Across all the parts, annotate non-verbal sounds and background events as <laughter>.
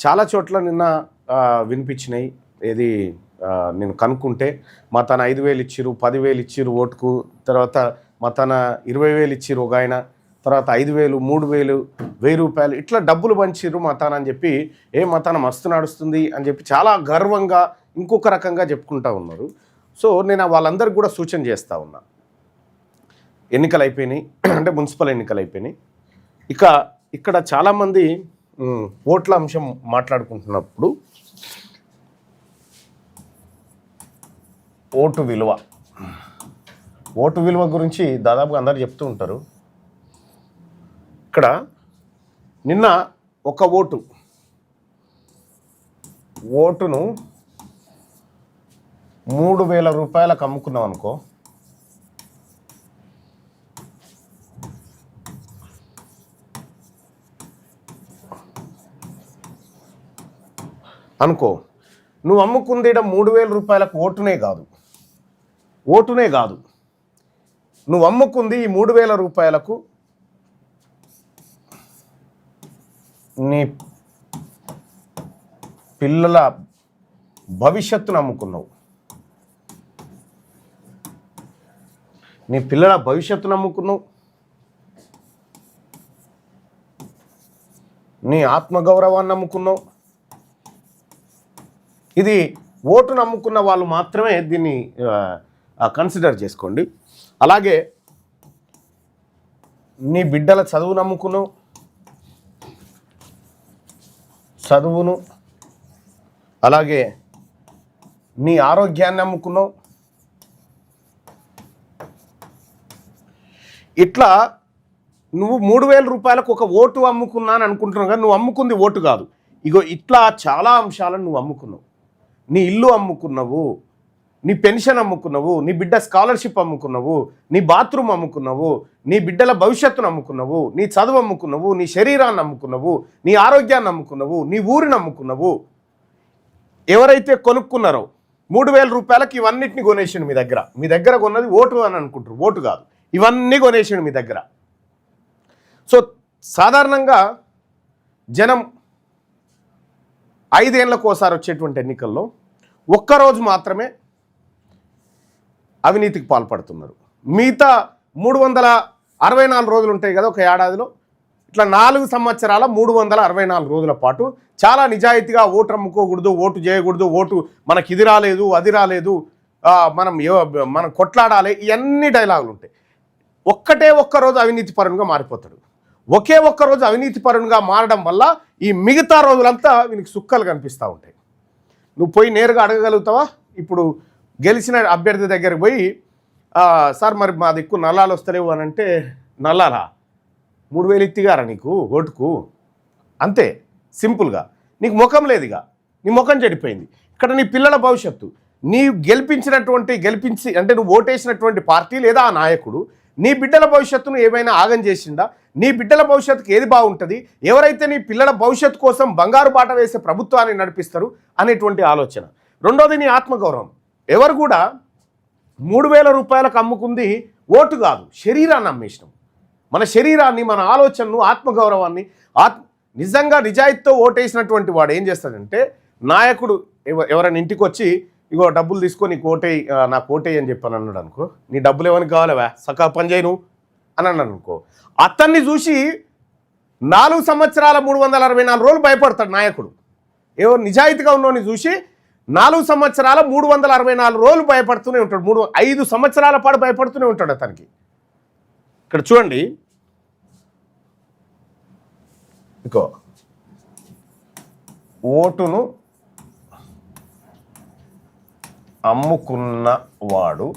చాలా చోట్ల నిన్న వినిపించినాయి. ఏది నేను కనుక్కుంటే మా తన ఐదు వేలు ఇచ్చిరు పదివేలు ఇచ్చిరు ఓటుకు తర్వాత మా తన ఇరవై వేలు ఇచ్చిరు ఒక ఆయన తర్వాత ఐదు వేలు మూడు వేలు వెయ్యి రూపాయలు ఇట్లా డబ్బులు పంచిర్రు మా తాన అని చెప్పి ఏ మా తాన మస్తు నడుస్తుంది అని చెప్పి చాలా గర్వంగా ఇంకొక రకంగా చెప్పుకుంటా ఉన్నారు. సో నేను వాళ్ళందరికీ కూడా సూచన చేస్తూ ఉన్నా. ఎన్నికలు అయిపోయినాయి <clears throat> అంటే మున్సిపల్ ఎన్నికలు అయిపోయినాయి ఇక ఇక్కడ చాలామంది ఓట్ల అంశం మాట్లాడుకుంటున్నప్పుడు ఓటు విలువ. ఓటు విలువ గురించి దాదాపుగా అందరు చెప్తూ ఉంటారు. ఇక్కడ నిన్న ఒక ఓటు. ఓటును మూడు వేల రూపాయలకు అమ్ముకున్నాం అనుకో అనుకో నువ్వు అమ్ముకుంది మూడు వేల రూపాయలకు ఓటునే కాదు. ఓటునే కాదు. నువ్వు అమ్ముకుంది ఈ మూడు వేల రూపాయలకు నీ పిల్లల భవిష్యత్తును అమ్ముకున్నావు. నీ పిల్లల భవిష్యత్తును అమ్ముకున్నావు. నీ ఆత్మగౌరవాన్ని నమ్ముకున్నావు ఇది ఓటు నమ్ముకున్న వాళ్ళు మాత్రమే దీన్ని కన్సిడర్ చేసుకోండి. అలాగే నీ బిడ్డల చదువు నమ్ముకును. చదువును. అలాగే నీ ఆరోగ్యాన్ని నమ్ముకున్నావు ఇట్లా నువ్వు మూడు వేల రూపాయలకు ఒక ఓటు అమ్ముకున్నాను అనుకుంటున్నావు కానీ నువ్వు అమ్ముకుంది ఓటు కాదు. ఇగో ఇట్లా చాలా అంశాలను నువ్వు అమ్ముకున్నావు. నీ ఇల్లు అమ్ముకున్నావు నీ పెన్షన్ అమ్ముకున్నావు నీ బిడ్డ స్కాలర్షిప్ అమ్ముకున్నావు నీ బాత్రూమ్ అమ్ముకున్నావు నీ బిడ్డల భవిష్యత్తును అమ్ముకున్నావు నీ చదువు అమ్ముకున్నావు నీ శరీరాన్ని అమ్ముకున్నావు నీ ఆరోగ్యాన్ని అమ్ముకున్నావు నీ ఊరిని అమ్ముకున్నావు. ఎవరైతే కొనుక్కున్నారో మూడు వేల రూపాయలకి ఇవన్నిటిని కొనేసిండు మీ దగ్గర. మీ దగ్గర కొన్నది ఓటు అని అనుకుంటారు. ఓటు కాదు. ఇవన్నీ కొనేసిండు మీ దగ్గర. సో సాధారణంగా జనం ఐదేళ్ళకు ఒకసారి వచ్చేటువంటి ఎన్నికల్లో ఒక్కరోజు మాత్రమే అవినీతికి పాల్పడుతున్నారు. మిగతా మూడు వందల అరవై నాలుగు రోజులు ఉంటాయి కదా ఒక ఏడాదిలో. ఇట్లా నాలుగు సంవత్సరాల మూడు వందల అరవై నాలుగు రోజుల పాటు చాలా నిజాయితీగా ఓటు అమ్ముకోకూడదు ఓటు చేయకూడదు ఓటు మనకి ఇది రాలేదు అది రాలేదు మనం మనం కొట్లాడాలి ఇవన్నీ డైలాగులు ఉంటాయి. ఒక్కటే ఒక్క రోజు అవినీతి పరునిగా మారిపోతాడు. ఒకే ఒక్క రోజు అవినీతి పరునిగా మారడం వల్ల ఈ మిగతా రోజులంతా వీనికి సుక్కలు కనిపిస్తూ ఉంటాయి. నువ్వు పోయి నేరుగా అడగగలుగుతావా? ఇప్పుడు గెలిచిన అభ్యర్థి దగ్గరికి పోయి సార్ మరి మా దిక్కు నల్లాలు వస్తలేవు అని అంటే నల్లాలా? మూడు వేలు ఎత్తిగారా నీకు ఓటుకు? అంతే సింపుల్గా. నీకు ముఖం లేదుగా. నీ ముఖం చెడిపోయింది. ఇక్కడ నీ పిల్లల భవిష్యత్తు. నీ గెలిపించినటువంటి గెలిపించి అంటే నువ్వు ఓటేసినటువంటి పార్టీ లేదా ఆ నాయకుడు నీ బిడ్డల భవిష్యత్తును ఏమైనా ఆగం చేసిందా నీ బిడ్డల భవిష్యత్తుకు ఏది బాగుంటుంది? ఎవరైతే నీ పిల్లల భవిష్యత్తు కోసం బంగారు బాట వేసే ప్రభుత్వాన్ని నడిపిస్తారు అనేటువంటి ఆలోచన. రెండోది నీ ఆత్మగౌరవం. ఎవరు కూడా మూడు వేల రూపాయలకు అమ్ముకుంది ఓటు కాదు శరీరాన్ని అమ్మేసినాం. మన శరీరాన్ని మన ఆలోచనను ఆత్మగౌరవాన్ని ఆత్మ నిజంగా నిజాయితీతో ఓటేసినటువంటి వాడు ఏం చేస్తాడంటే నాయకుడు ఎవ- ఎవరైనా ఇంటికి వచ్చి ఇగో డబ్బులు తీసుకొని నీకు ఓటే నాకు ఓటే అని చెప్పాను అన్నాడు అనుకో నీ డబ్బులు ఎవరికి కావాలవా సకా పని చేయను అని అన్నాడు అనుకో. అతన్ని చూసి నాలుగు సంవత్సరాల మూడు వందల అరవై నాలుగు రోజులు భయపడతాడు నాయకుడు. ఏవో నిజాయితీగా ఉన్నోని చూసి నాలుగు సంవత్సరాల మూడు వందల అరవై నాలుగు రోజులు భయపడుతూనే ఉంటాడు. మూడు ఐదు సంవత్సరాల పాటు భయపడుతూనే ఉంటాడు అతనికి. ఇక్కడ చూడండి. ఇంకో ఓటును అమ్ముకున్న వాడు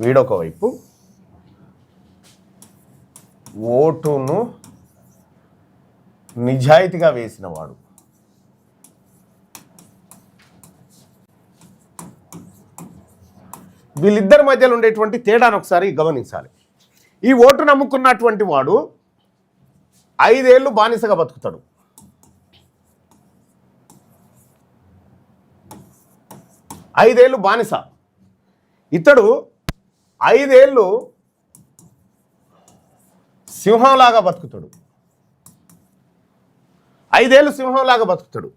వీడొక వైపు. ఓటును నిజాయితీగా వేసినవాడు. వీళ్ళిద్దరి మధ్యలో ఉండేటువంటి తేడాను ఒకసారి గమనించాలి. ఈ ఓటు నమ్ముకున్నటువంటి వాడు ఐదేళ్ళు బానిసగా బతుకుతాడు. ఐదేళ్ళు బానిస. ఇతడు ఐదేళ్ళు సింహంలాగా బతుకుతాడు. ఐదేళ్ళు సింహంలాగా బతుకుతాడు.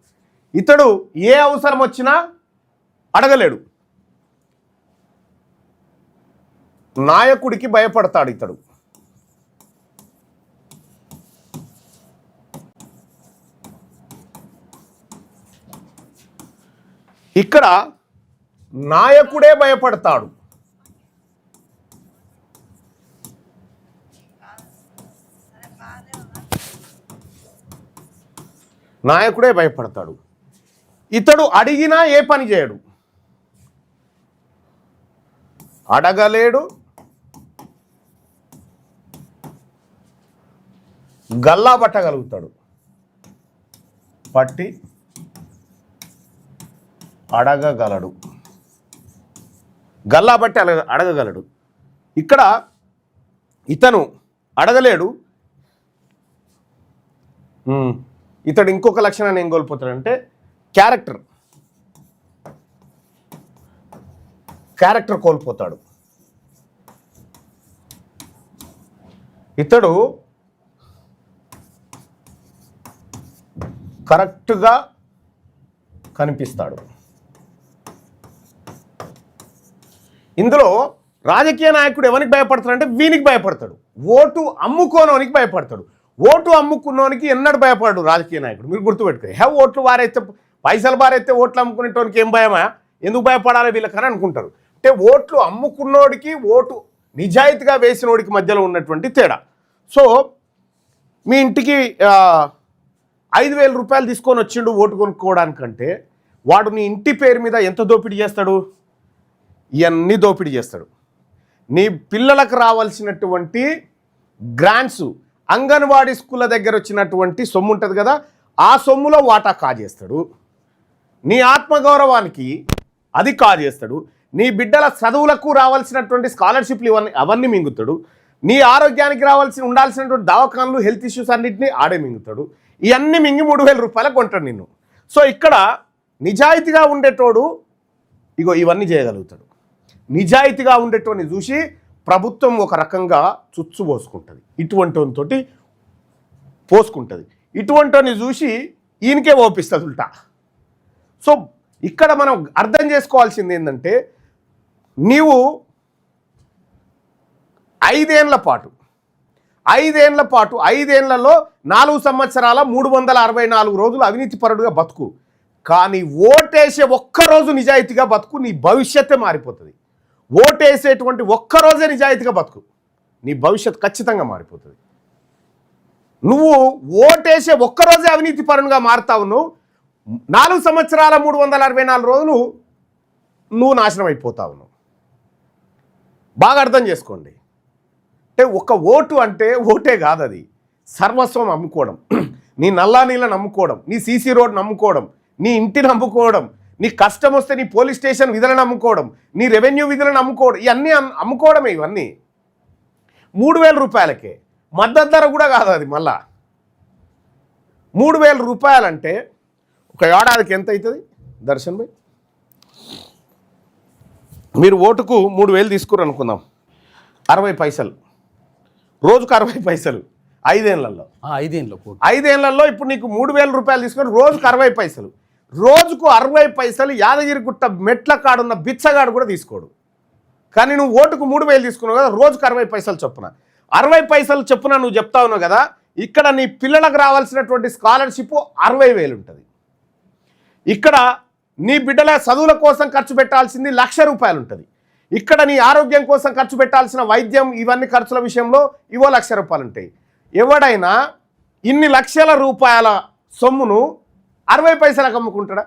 ఇతడు ఏ అవసరం వచ్చినా అడగలేడు. నాయకుడికి భయపడతాడు ఇతడు. ఇక్కడ నాయకుడే భయపడతాడు. నాయకుడే భయపడతాడు. ఇతడు అడిగినా ఏ పని చేయడు. అడగలేడు. గల్లా పట్టగలుగుతాడు. పట్టి అడగగలడు. గల్లా బట్టి అడగ అడగగలడు. ఇక్కడ ఇతను అడగలేడు. ఇతడు ఇంకొక లక్షణాన్ని ఏం కోల్పోతాడంటే క్యారెక్టర్. క్యారెక్టర్ కోల్పోతాడు. ఇతడు కరెక్ట్గా కనిపిస్తాడు. ఇందులో రాజకీయ నాయకుడు ఎవరికి భయపడతాడు అంటే వీనికి భయపడతాడు. ఓటు అమ్ముకోనోనికి భయపడతాడు. ఓటు అమ్ముకున్నోనికి ఎన్నడు భయపడడు రాజకీయ నాయకుడు. మీరు గుర్తుపెట్టుకోండి. హే ఓట్లు వారైతే పైసలు వారైతే ఓట్లు అమ్ముకునేటోనికి ఏం భయమా? ఎందుకు భయపడాలి వీళ్ళకని అనుకుంటారు. అంటే ఓట్లు అమ్ముకున్నోడికి ఓటు నిజాయితీగా వేసినోడికి మధ్యలో ఉన్నటువంటి తేడా. సో మీ ఇంటికి ఐదు వేల రూపాయలు తీసుకొని వచ్చిండు ఓటు కొనుక్కోవడానికంటే వాడు నీ ఇంటి పేరు మీద ఎంత దోపిడీ చేస్తాడు? ఇవన్నీ దోపిడీ చేస్తాడు. నీ పిల్లలకు రావాల్సినటువంటి గ్రాంట్స్ అంగన్వాడీ స్కూళ్ళ దగ్గర వచ్చినటువంటి సొమ్ము ఉంటుంది కదా ఆ సొమ్ములో వాటా కాజేస్తాడు. నీ ఆత్మగౌరవానికి అది కాజేస్తాడు. నీ బిడ్డల చదువులకు రావాల్సినటువంటి స్కాలర్షిప్లు ఇవన్నీ అవన్నీ మింగుతాడు. నీ ఆరోగ్యానికి రావాల్సిన ఉండాల్సినటువంటి దవాఖాన్లు హెల్త్ ఇష్యూస్ అన్నింటినీ ఆడే మింగుతాడు. ఇవన్నీ మింగి మూడు వేల రూపాయలకు కొంటాడు నిన్ను. సో ఇక్కడ నిజాయితీగా ఉండేటోడు ఇగో ఇవన్నీ చేయగలుగుతాడు. నిజాయితీగా ఉండేటోడిని చూసి ప్రభుత్వం ఒక రకంగా చుచ్చు పోసుకుంటుంది. ఇటువంటితోటి పోసుకుంటుంది. ఇటువంటిని చూసి ఈయనకే ఓపిస్తుంది ఉల్టా. సో ఇక్కడ మనం అర్థం చేసుకోవాల్సింది ఏంటంటే నీవు ఐదేళ్ళ పాటు ఐదేళ్ళ పాటు ఐదేళ్ళలో నాలుగు సంవత్సరాల మూడు వందల అరవై నాలుగు రోజులు అవినీతిపరుడుగా బతుకు. కానీ ఓటేసే ఒక్కరోజు నిజాయితీగా బతుకు నీ భవిష్యత్తే మారిపోతుంది. ఓటేసేటువంటి ఒక్కరోజే నిజాయితీగా బతుకు. నీ భవిష్యత్ ఖచ్చితంగా మారిపోతుంది. నువ్వు ఓటేసే ఒక్కరోజే అవినీతి పరునిగా మారుతావు నువ్వు నాలుగు సంవత్సరాల మూడు వందల అరవై నాలుగు రోజులు నువ్వు నాశనం అయిపోతావు నువ్వు బాగా అర్థం చేసుకోండి. అంటే ఒక ఓటు అంటే ఓటే కాదు అది. సర్వస్వం అమ్ముకోవడం నీ నల్లా నీళ్ళని అమ్ముకోవడం నీ సీసీ రోడ్ నమ్ముకోవడం. నీ ఇంటిని అమ్ముకోవడం నీ కష్టం వస్తే నీ పోలీస్ స్టేషన్ విధులను అమ్ముకోవడం నీ రెవెన్యూ విధులను అమ్ముకోవడం ఇవన్నీ అమ్- అమ్ముకోవడమే ఇవన్నీ. మూడు వేల రూపాయలకే. మద్దతు ధర కూడా కాదు అది మళ్ళా. మూడు వేల రూపాయలంటే ఒక ఏడాదికి ఎంత అవుతుంది? దర్శన్ భాయ్? మీరు ఓటుకు మూడు వేలు తీసుకురు అనుకుందాం. అరవై పైసలు. రోజుకు అరవై పైసలు. ఐదేళ్ళలో. కోటి ఐదేళ్ళలో ఇప్పుడు నీకు మూడు వేల రూపాయలు తీసుకొని రోజుకు అరవై పైసలు. రోజుకు అరవై పైసలు యాదగిరిగుట్ట మెట్ల కాడున్న బిచ్చగాడు కూడా తీసుకోడు. కానీ నువ్వు ఓటుకు మూడు వేలు తీసుకున్నావు కదా రోజుకు అరవై పైసలు చొప్పున. అరవై పైసలు చొప్పున నువ్వు చెప్తా ఉన్నావు కదా ఇక్కడ నీ పిల్లలకు రావాల్సినటువంటి స్కాలర్షిప్ అరవై వేలు ఉంటుంది. ఇక్కడ నీ బిడ్డల చదువుల కోసం ఖర్చు పెట్టాల్సింది లక్ష రూపాయలు ఉంటుంది. ఇక్కడ నీ ఆరోగ్యం కోసం ఖర్చు పెట్టాల్సిన వైద్యం ఇవన్నీ ఖర్చుల విషయంలో ఇవో లక్ష రూపాయలు ఉంటాయి. ఎవడైనా ఇన్ని లక్షల రూపాయల సొమ్మును అరవై పైసలకు అమ్ముకుంటాడా?